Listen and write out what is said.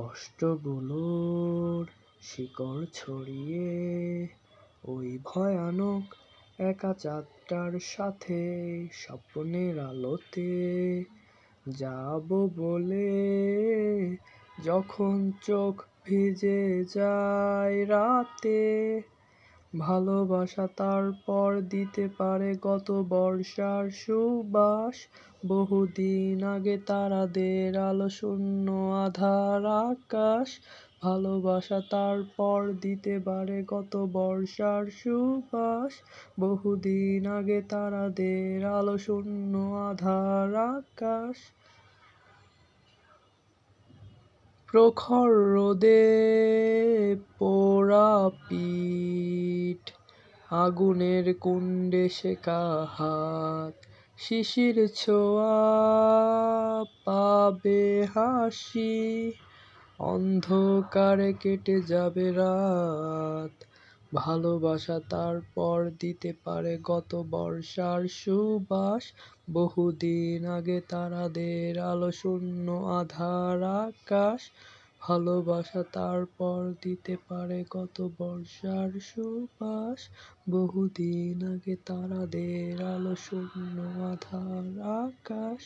কষ্টগুলোর শিকড় ছড়িয়ে ওই ভয়ানক একা চাঁদটার সাথে স্বপ্নের আলোতে যাব বলে যখন চোখ ভিজে যায় রাতে ভালোবাসা তারপর দিতে পারে গত বর্ষার সুবাস। বহুদিন আগে তারাদের আলো শূন্য আধার আকাশ। ভালোবাসা তারপর দিতে পারে গত বর্ষার সুবাস। বহুদিন আগে তারাদের আলো শূন্য আধার আকাশ। প্রখর রোদে পোড়া পিঠ, আগুনের কুণ্ডে শেখা হাত শিশির ছোঁয়া পাবে হাসি, অন্ধকারে কেটে যাবে রাত। ভালোবাসা তারপর দিতে পারে গত বর্ষার সুবাস। বহুদিন আগে তারাদের আলো শূন্য আধার আকাশ। ভালোবাসা তারপর দিতে পারে গত বর্ষার সুবাস। বহুদিন আগে তারাদের আলো শূন্য আধার আকাশ।